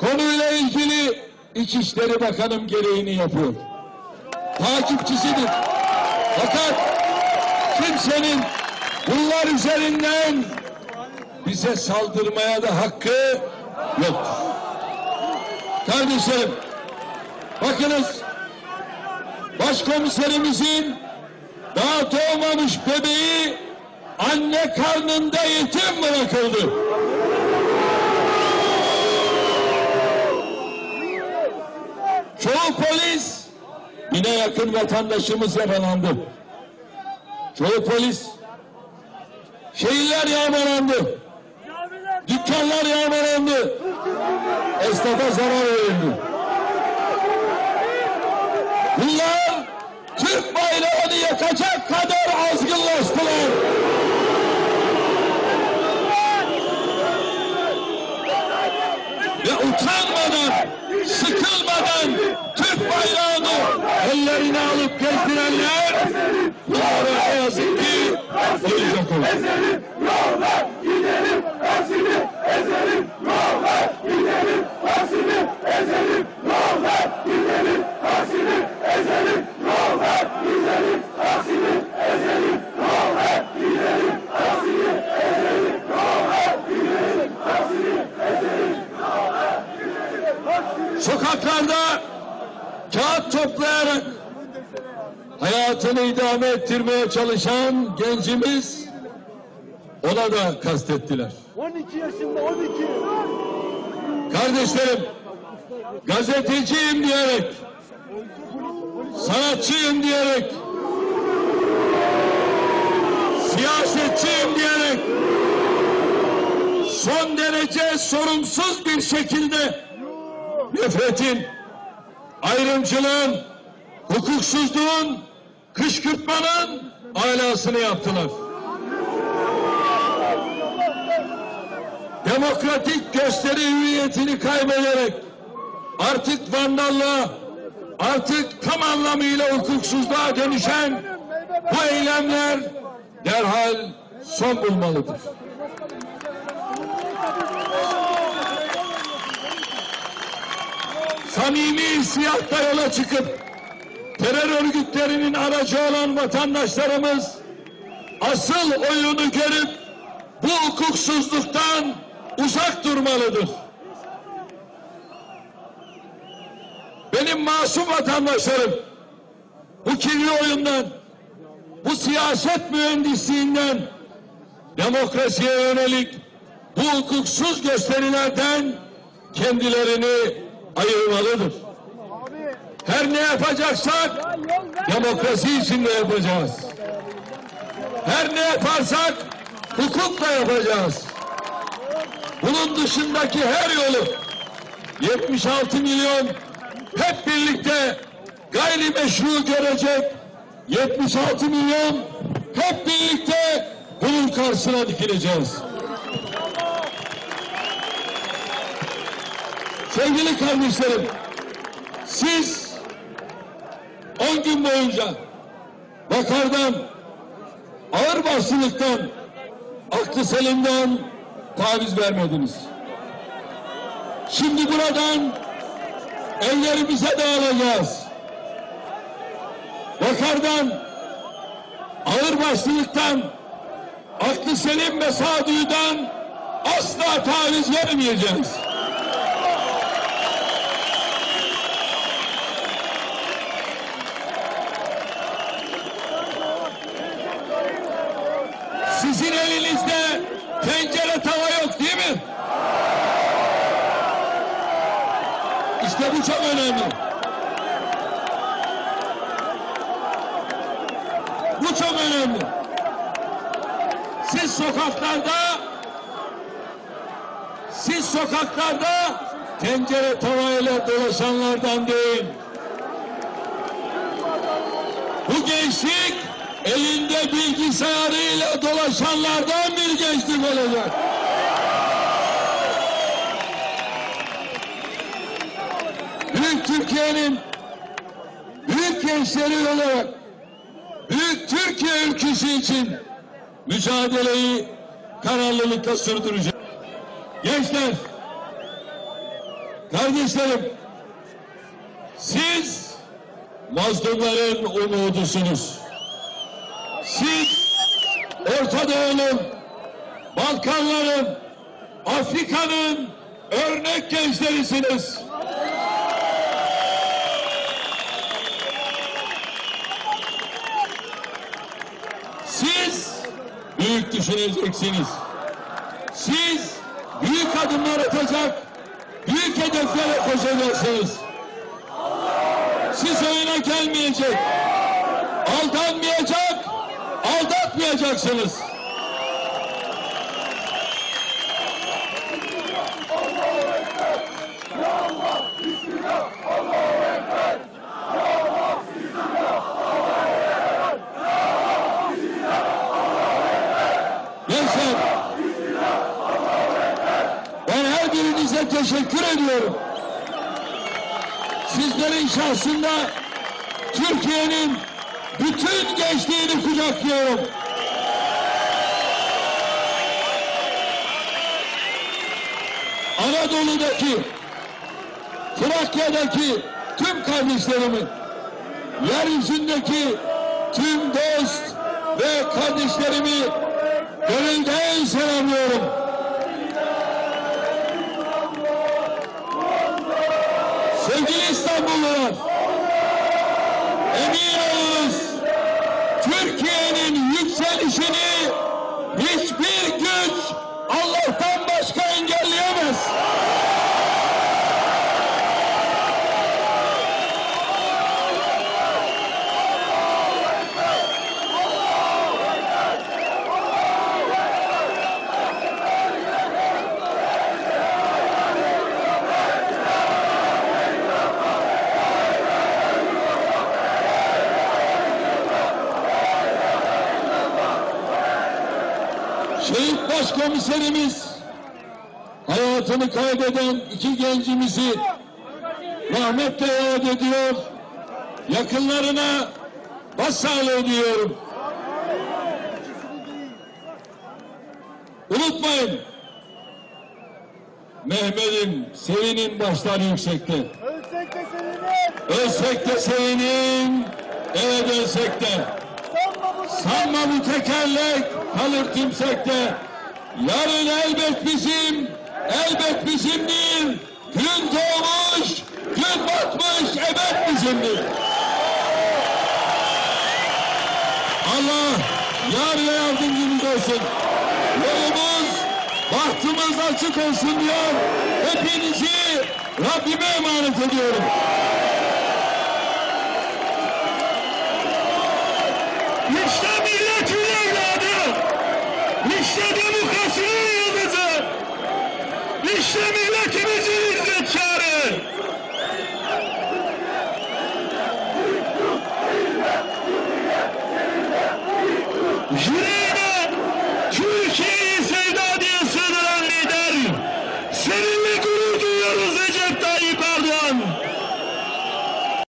konuyla ilgili İçişleri Bakanım gereğini yapıyor. Takipçisidir. Fakat kimsenin bunlar üzerinden bize saldırmaya da hakkı yoktur. Kardeşlerim, bakınız başkomiserimizin daha doğmamış bebeği anne karnında yetim bırakıldı. Çoğu polis bine yakın vatandaşımız yaralandı. Çoğu polis şehirler yağmalandı. Dükkanlar yağmalandı. Esnafa zarar verildi. Bunlar Türk bayrağını yakacak kadar sıkılmadan Türk bayrağını ellerine alıp gezdirenler bunlara ne yazık ki olacak olur. Hayatını idame ettirmeye çalışan gencimiz ona da kastettiler. 12 yaşında 12. Kardeşlerim, gazeteciyim diyerek, sanatçıyım diyerek, siyasetçiyim diyerek, son derece sorumsuz bir şekilde nefretin, ayrımcılığın, hukuksuzluğun, kışkırtmanın alasını yaptılar. demokratik gösteri hüviyetini kaybederek artık vandallığa, artık tam anlamıyla hukuksuzluğa dönüşen bu eylemler derhal son bulmalıdır. Samimi hissiyatla yola çıkıp terör örgütlerinin aracı olan vatandaşlarımız asıl oyunu görüp bu hukuksuzluktan uzak durmalıdır. Benim masum vatandaşlarım bu kirli oyundan, bu siyaset mühendisliğinden, demokrasiye yönelik bu hukuksuz gösterilerden kendilerini ayırmalıdır. Her ne yapacaksak demokrasi içinde yapacağız. Her ne yaparsak hukukla yapacağız. Bunun dışındaki her yolu 76 milyon hep birlikte gayrimeşru görecek 76 milyon hep birlikte bunun karşısına dikileceğiz. Sevgili kardeşlerim, siz 10 gün boyunca vakardan, ağır başlılıktan, aklı selimden taviz vermediniz. Şimdi buradan ellerimize dağılacağız. Vakardan, ağır başlılıktan, aklı selim ve sağduyudan asla taviz vermeyeceğiz. Elinizde tencere tava yok değil mi? İşte bu çok önemli. Bu çok önemli. Siz sokaklarda siz sokaklarda tencere tavayla dolaşanlardan değil. Elinde bilgisayarıyla dolaşanlardan bir gençlik olacak. Büyük Türkiye'nin büyük gençleri olarak büyük Türkiye ülkesi için mücadeleyi kararlılıkla sürdürecek. Gençler Kardeşlerim, siz mazlumların umudusunuz. Siz Orta Doğu'nun, Balkanların, Afrika'nın örnek gençlerisiniz. Siz büyük düşüneceksiniz. Siz büyük adımlar atacak, büyük hedeflere koşacaksınız. Siz oyuna gelmeyecek, aldanmayacak, aldatmayacaksınız. Gençler, ben her birinize teşekkür ediyorum. Sizlerin şahsında Türkiye'nin bütün gençliğini kucaklıyorum. Anadolu'daki, Trakya'daki tüm kardeşlerimi, yeryüzündeki tüm dost ve kardeşlerimi gönülden selamlıyorum. Sevgili İstanbullular, emin olunuz Türkiye'nin yükselişini hiçbir Başkomiserimiz hayatını kaybeden iki gencimizi rahmetle yad ediyor. Yakınlarına başsağlığı diliyorum. Unutmayın. Mehmet'im sevinin başları yüksekte. Ölsek de seninle. Ölsek de sevinin, eve dönsek de. Sanma bu tekerlek kalır tümsekte. Yarın elbet bizim, elbet bizimdir. Gün doğmuş, gün batmış, ebed bizimdir. Allah yar ve yardımcımız olsun. Yolumuz, bahtımız açık olsun diyor. Hepinizi Rabbime emanet ediyorum.